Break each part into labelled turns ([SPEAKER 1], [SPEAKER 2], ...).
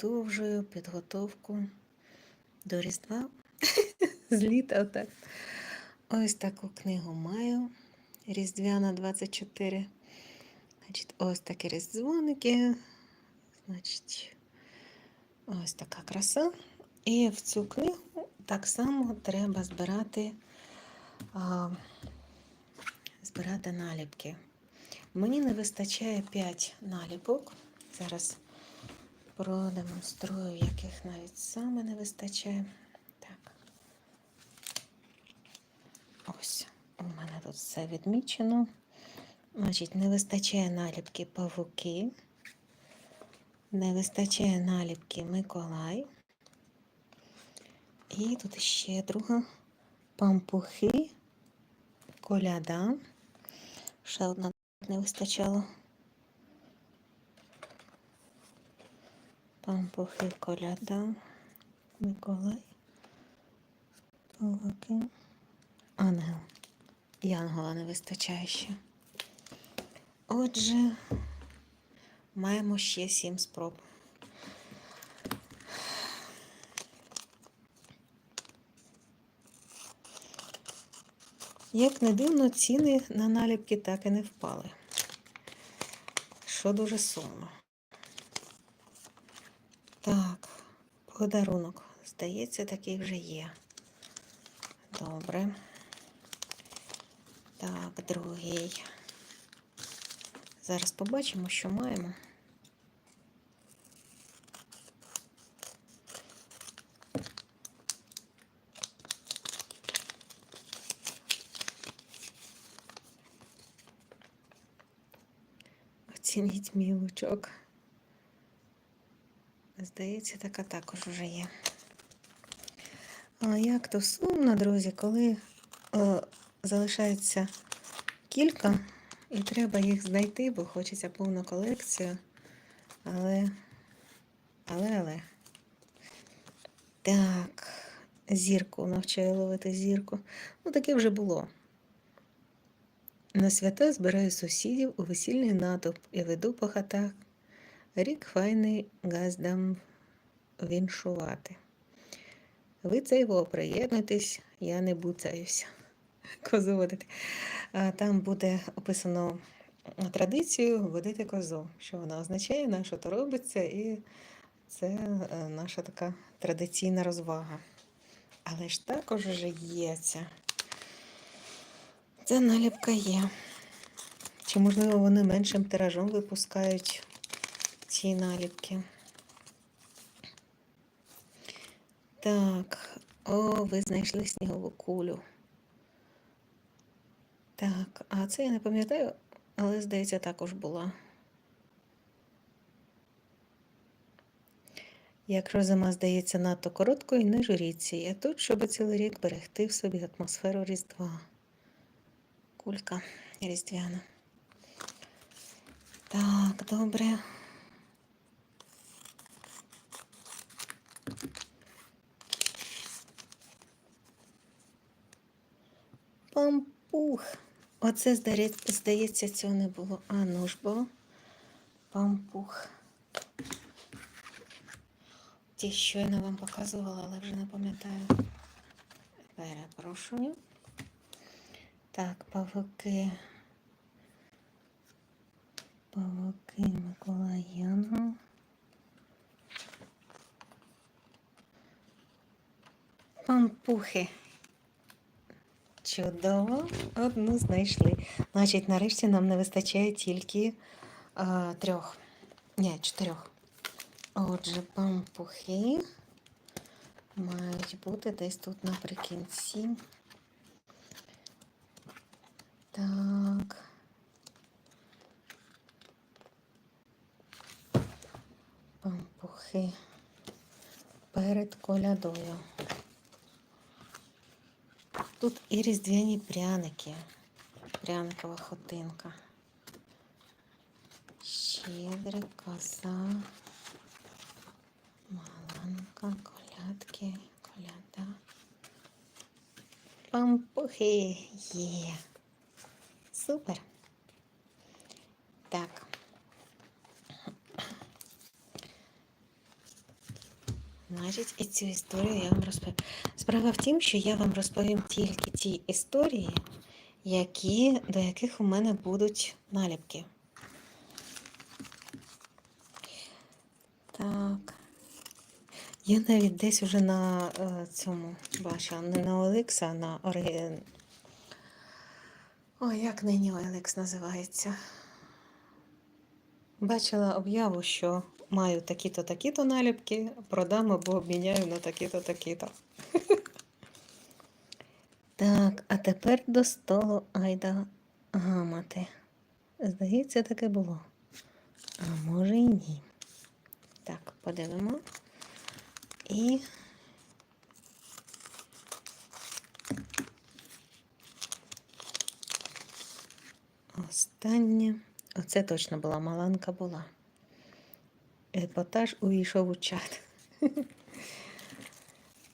[SPEAKER 1] продовжую підготовку до Різдва з літа. Так. Ось таку книгу маю. Різдвяна 24. Значить, ось такі різдзвоники. Значить, ось така краса. І в цю книгу так само треба збирати, а, збирати наліпки. Мені не вистачає 5 наліпок. Зараз продемонструю, яких навіть саме не вистачає. Так. Ось, у мене тут все відмічено. Значить, не вистачає наліпки павуки, не вистачає наліпки Миколай. І тут ще друга пампухи, коляда. Ще одна не вистачало. Пампухи, коляда, Миколай, павуки, ангел. Янгола не вистачає ще. Отже, маємо ще сім спроб. Як не дивно, ціни на наліпки так і не впали. Що дуже сумно. Так, подарунок. Здається, такий вже є. Добре. Так, другий. Зараз побачимо, що маємо. Оцініть мій лучок. Здається, така також вже є. А як то сумно, друзі, коли е, залишається кілька, і треба їх знайти, бо хочеться повну колекцію. Але, але, але. Так, зірку навчаю ловити зірку. Ну, таке вже було. На свята збираю сусідів у весільний натовп і веду по хатах. Рік файний газдам віншувати. Ви його приєднуйтесь, я не буцаюся. Козу водити. Там буде описано традицію водити козу, що вона означає, на що то робиться, і це е, наша така традиційна розвага. Але ж також вже є ця. Ця наліпка є. Чи, можливо, вони меншим тиражом випускають ці наліпки? Так, о, ви знайшли снігову кулю. Так, а це я не пам'ятаю, але, здається, також була. Якщо зима здається надто короткою, не журіться. Я тут, щоб цілий рік берегти в собі атмосферу Різдва. Кулька різдвяна. Так, добре. Пампух. Оце, здається, цього не було. А ну ж бо. Пампух. Ті щойно вам показувала, але вже не пам'ятаю. Перепрошую. Так, павуки. Павуки Миколай Пампухи. Чудово, одну знайшли. Значить, нарешті нам не вистачає тільки а, трьох. Ні, чотирьох. Отже, пампухи мають бути десь тут наприкінці. Так. Пампухи перед колядою. Тут і різдвяні пряники, пряникова хотинка. Щедрик, коза, маланка, колядки, коляда. Пампухи є. Супер. Так. Значить, і цю історію я вам розповім. Справа в тім, що я вам розповім тільки ті історії, які, до яких у мене будуть наліпки. Так. Я навіть десь уже на е, цьому бачила, не на Олекса, а на Оригін. Ой, як нині Олекс називається? Бачила об'яву, що маю такі-то, такі-то наліпки, продам або обміняю на такі-то, такі-то. Так, а тепер до столу айда гамати. Здається, таке було. А може і ні. Так, подивимо. І останнє. Оце точно була маланка була. Епатаж увійшов у чат.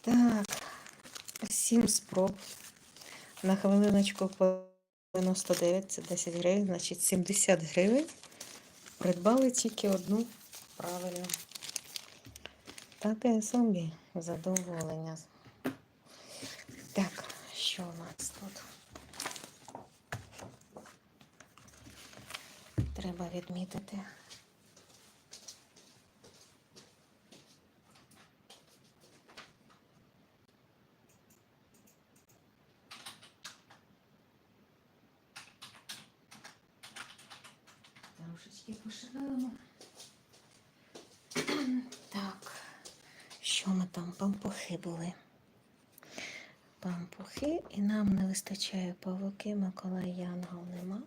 [SPEAKER 1] Так, сім спроб. На хвилиночку по 99, це 10 гривень, значить 70 гривень. Придбали тільки одну правильно. Таке собі задоволення. Так, що у нас тут? Треба відмітити. Трошечки пошиваємо. Так, що ми там? Пампухи були. Пампухи, і нам не вистачає павуки, Миколай Янгол нема.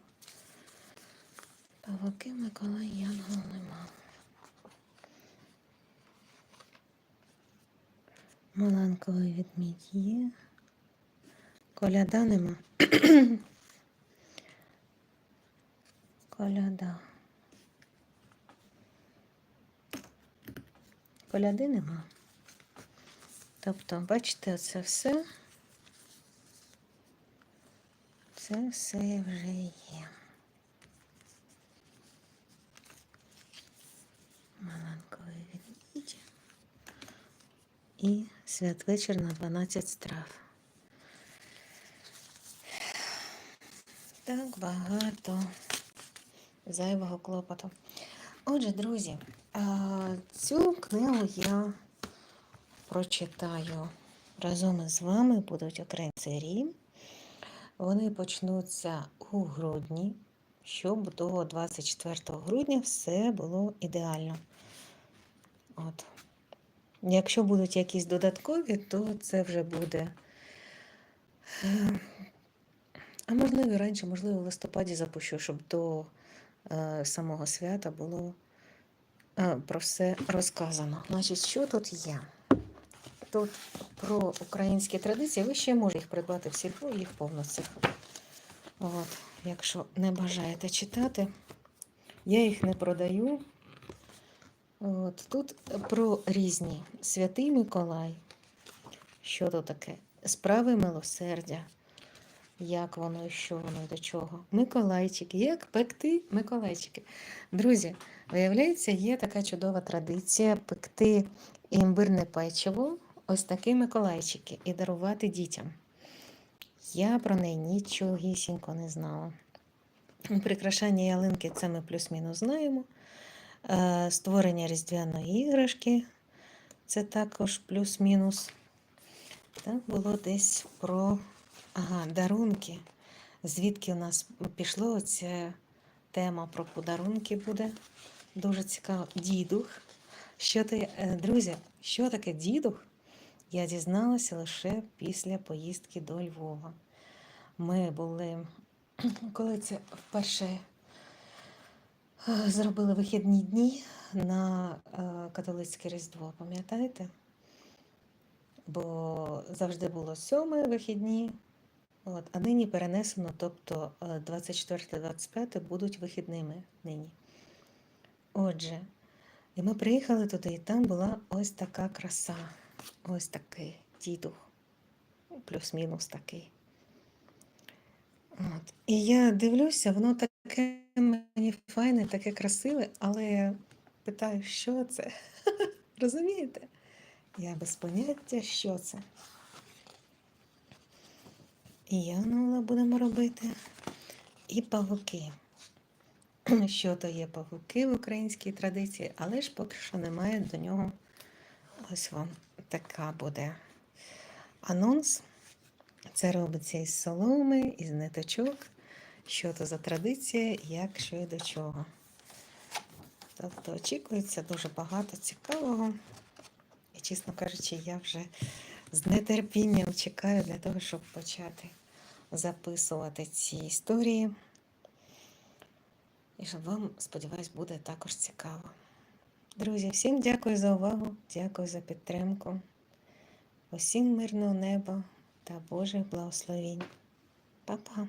[SPEAKER 1] Павуки Миколай Янгол нема. Маланковий відмідь є. Коляда нема. Коляда. Коляди нема. Тобто, бачите, це все. Це все вже є. Маланковий відмідь. І святвечір на 12 страв. Так багато зайвого клопоту. Отже, друзі, цю книгу я прочитаю разом із вами, будуть українці Рім. Вони почнуться у грудні, щоб до 24 грудня все було ідеально. От. Якщо будуть якісь додаткові, то це вже буде. е, А можливо, раніше, можливо, в листопаді запущу, щоб до е, самого свята було е, про все розказано. Значить, що тут є? Тут про українські традиції, ви ще можете їх придбати в сільпо, їх повно цих. От, якщо не бажаєте читати, я їх не продаю. От, тут про різні святий Миколай. Що то таке? Справи милосердя. Як воно що воно до чого? Миколайчики. Як пекти Миколайчики? Друзі, виявляється, є така чудова традиція пекти імбирне печиво, ось такі Миколайчики, і дарувати дітям. Я про неї нічогісінько не знала. Прикрашання ялинки це ми плюс-мінус знаємо. Е, Створення різдвяної іграшки це також плюс-мінус. Так, було десь про ага, дарунки. Звідки у нас пішло оця тема про подарунки буде. Дуже цікаво. Дідух. Що ти, е, друзі, що таке дідух? Я дізналася лише після поїздки до Львова. Ми були, коли це вперше е, зробили вихідні дні на е, католицьке Різдво, пам'ятаєте? Бо завжди було сьоме вихідні, от, а нині перенесено, тобто 24-25 будуть вихідними нині. Отже, і ми приїхали туди, і там була ось така краса, ось такий дідух, плюс-мінус такий. От. І я дивлюся, воно таке мені файне, таке красиве, але питаю, що це? Розумієте? Я без поняття, що це. І Янгола будемо робити. І павуки. Що то є павуки в українській традиції, але ж поки що немає до нього. Ось вам така буде анонс. Це робиться із соломи, із ниточок. Що то за традиція, як що і до чого. Тобто очікується дуже багато цікавого. І, чесно кажучи, я вже з нетерпінням чекаю для того, щоб почати записувати ці історії. І щоб вам, сподіваюсь, буде також цікаво. Друзі, всім дякую за увагу, дякую за підтримку. Усім мирного неба та Божих благословінь. Па-па!